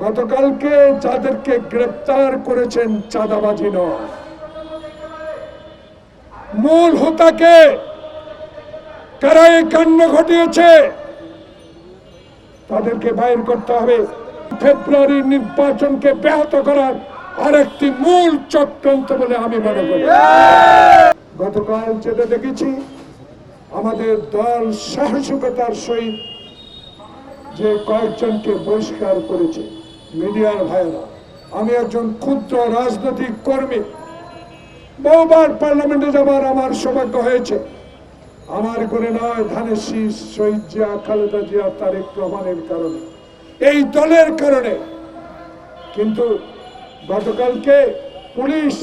গতকালকে যাদেরকে গ্রেপ্তার করেছেন চাঁদাবাজি নয়। মূল হোতাকে কারা এই কাণ্ড ঘটিয়েছে। তাদেরকে বাইর করতে হবে। ফেব্রুয়ারি নির্বাচনকে ব্যাহত করার আরেকটি মূল চক্রান্ত বলে আমি মনে করি। গতকাল যেটা দেখেছি, আমাদের দল সাহসিকতার সহিত যে কয়েকজনকে বহিষ্কার করেছে। মিডিয়ার ভাইয়েরা, আমি একজন ক্ষুদ্র রাজনৈতিক কর্মী। বহুবার পার্লামেন্টে যাবার আমার সৌভাগ্য হয়েছে। আমার করে নয়, ধানের শীষ, শহীদ জিয়া, খালেদা জিয়া, তারেক রহমানের কারণে। এই দলের কারণে। কিন্তু গতকালকে পুলিশ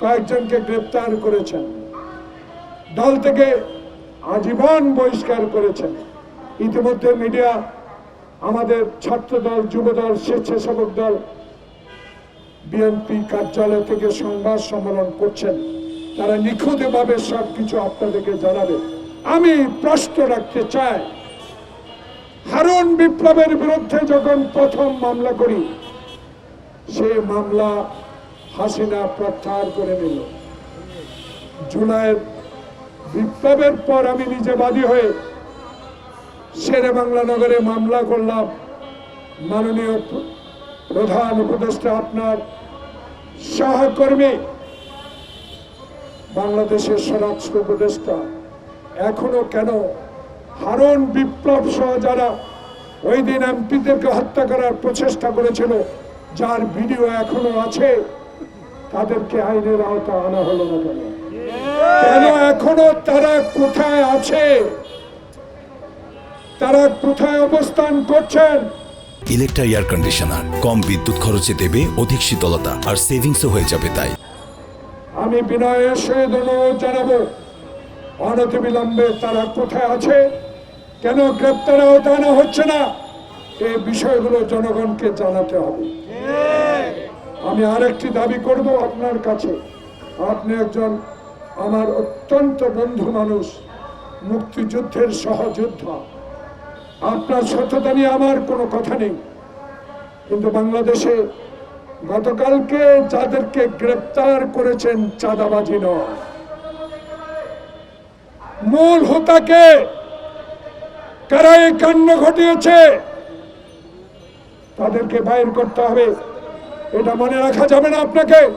কয়েকজনকে গ্রেপ্তার করেছেন। দল থেকে আজীবন বহিষ্কার করেছেন। ইতিমধ্যে মিডিয়া আমাদের ছাত্র দল যুব দল স্বেচ্ছাসেবক দল বিএনপি কার্যালয় থেকে সংবাদ সম্মেলন করছেন। তারা নিখুঁতভাবে সব কিছু আপনাদেরকে জানাবে। আমি প্রশ্ন রাখতে চাই, হারুন বিপ্লবের বিরুদ্ধে যখন প্রথম মামলা করি, সে মামলা হাসিনা প্রত্যাহার করে নিল। জুলাইয়ের বিপ্লবের পর আমি নিজে বাদী হয়ে শেরে বাংলা নগরে মামলা করলাম। মাননীয় প্রধান উপদেষ্টা আপনার সহকর্মী, বাংলাদেশের স্বরাষ্ট্র উপদেষ্টা, এখনও কেন হারুন বিপ্লব সহ যারা ওই দিন এমপিদেরকে হত্যা করার প্রচেষ্টা করেছিল, যার ভিডিও এখনও আছে, তাদেরকে আইনের আওতা আনা হলো না কেন? কেন এখনও তারা কোথায় আছে? তারা কোথায় অবস্থান করছেন? ইলেকট্রা এয়ার কন্ডিশনার কম বিদ্যুৎ খরচে দেবে অধিক শীতলতা আর সেভিংসও হয়ে যাবে তাই। আমি বিনয়ের সহিত অনুরোধ জানাব অনতিবিলম্বে তারা কোথায় আছে? কেন গ্রেপ্তার আওতানো হচ্ছে না? এই বিষয়গুলো জনগণকে জানাতে হবে। আমি আরেকটি দাবি করব আপনার কাছে। আপনি একজন আমার অত্যন্ত বন্ধু মানুষ মুক্তিযুদ্ধের সহযোদ্ধা। আপনার সত্যতা নিয়ে আমার কোনো কথা নেই। কিন্তু বাংলাদেশে গতকালকে যাদেরকে গ্রেপ্তার করেছেন চাঁদাবাজি নয়। মূল হোতাকে কারা এই কাণ্ড ঘটিয়েছে। তাদেরকে বাইর করতে হবে। এটা মনে রাখা যাবে না আপনাকে।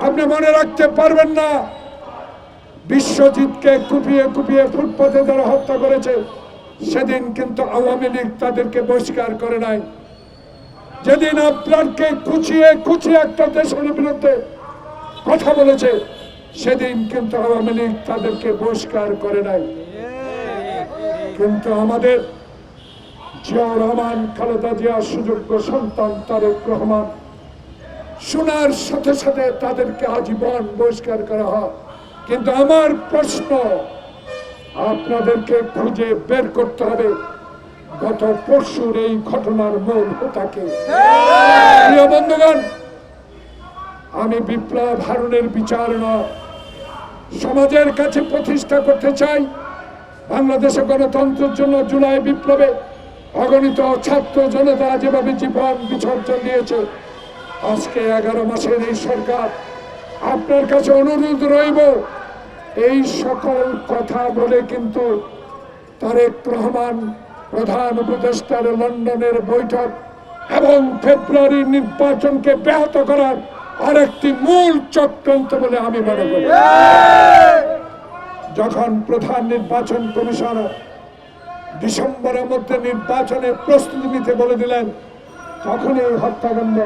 আপনি মনে রাখতে পারবেন না। বিশ্বজিৎকে কুপিয়ে কুপিয়ে ফুটপাতে যারা হত্যা করেছে। সেদিন কিন্তু আওয়ামী লীগ তাদেরকে বহিষ্কার করে নাই। যেদিন আপনারকে কুচিয়ে কুচিয়ে একটা দেশের বিরুদ্ধে কথা বলেছে, সেদিন কিন্তু আওয়ামী লীগ তাদেরকে বহিষ্কার করে নাই। কিন্তু আমাদের জিয়াউর রহমান, খালেদা জিয়ার সুযোগ্য সন্তান তারেক রহমান, শোনার সাথে সাথে তাদেরকে আজীবন বহিষ্কার করা হয়। কিন্তু আমার প্রশ্ন আপনাদেরকে খুঁজে বের করতে হবে। গত পরশুর এই ঘটনার মূল হোতাকে। প্রিয় বন্ধুগণ, আমি বিপ্লব হারুনের বিচার সমাজের কাছে প্রতিষ্ঠা করতে চাই। বাংলাদেশে গণতন্ত্রের জন্য জুলাই বিপ্লবে অগণিত ছাত্র জনতা যেভাবে জীবন বিসর্জন দিয়েছে, আজকে এগারো মাসের এই সরকার আপনার কাছে অনুরোধ রইব। এই সকল কথা বলে কিন্তু তারেক রহমান প্রধান উপদেষ্টার লন্ডনের বৈঠক এবং ফেব্রুয়ারি নির্বাচনকে ব্যাহত করার আরেকটি মূল চক্রান্ত বলে আমি মনে করি। যখন প্রধান নির্বাচন কমিশনার ডিসেম্বরের মধ্যে নির্বাচনের প্রস্তুতি নিতে বলে দিলেন, তখনই হত্যাকাণ্ড,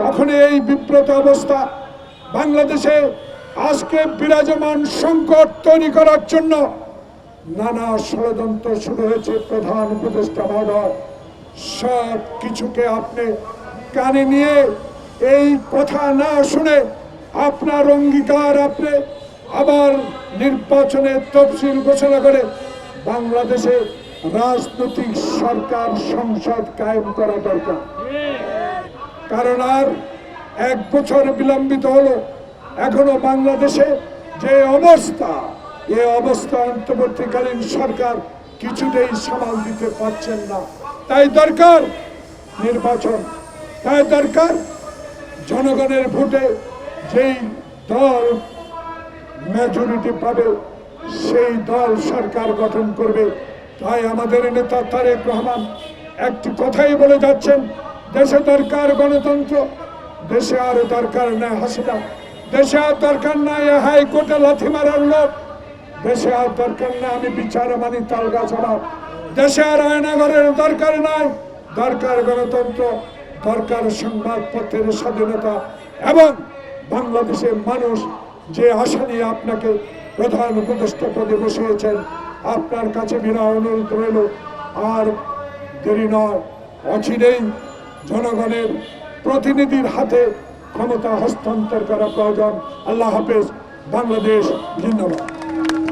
তখনই এই বিব্রত অবস্থা বাংলাদেশে আজকে বিরাজমান সংকট তৈরি করার জন্য নানা ষড়যন্ত্র শুরু হয়েছে প্রধান উপদেষ্টা মহোদয়। সব কিছুকে আপনি কানে নিয়ে এই কথা না শুনে আপনার অঙ্গীকার আপনি আবার নির্বাচনের তফসিল ঘোষণা করে বাংলাদেশে রাজনৈতিক সরকার সংসদ কায়েম করা দরকার। কারণ আর এক বছর বিলম্বিত হলো এখনও বাংলাদেশে যে অবস্থা, এ অবস্থা অন্তর্বর্তীকালীন সরকার কিছুতেই সামাল দিতে পারছেন না। তাই দরকার নির্বাচন, তাই দরকার জনগণের ভোটে যেই দল মেজরিটি পাবে, সেই দল সরকার গঠন করবে। তাই আমাদের নেতা তারেক রহমান একটি কথাই বলে যাচ্ছেন, দেশে দরকার গণতন্ত্র, দেশে আর দরকার নাই হাসিনা। দেশে আর দরকার নাই হাইকোর্টে লাথি মারার লোক। দেশে আর দরকার নাই, আমি বিচার মানি, তাল গাছ দেশে আর আয়নাগরের দরকার নাই, দরকার গণতন্ত্র, দরকার সংবাদপত্রের স্বাধীনতা। এবং বাংলাদেশের মানুষ যে আশা নিয়ে আপনাকে প্রধান উপদেষ্টা পদে বসিয়েছেন, আপনার কাছে বিনা অনুরোধ রইল, আর দেরি নয়। অচিরেই জনগণের প্রতিনিধির হাতে ক্ষমতা হস্তান্তর করা প্রয়োজন। আল্লাহ হাফেজ বাংলাদেশ ধন্যবাদ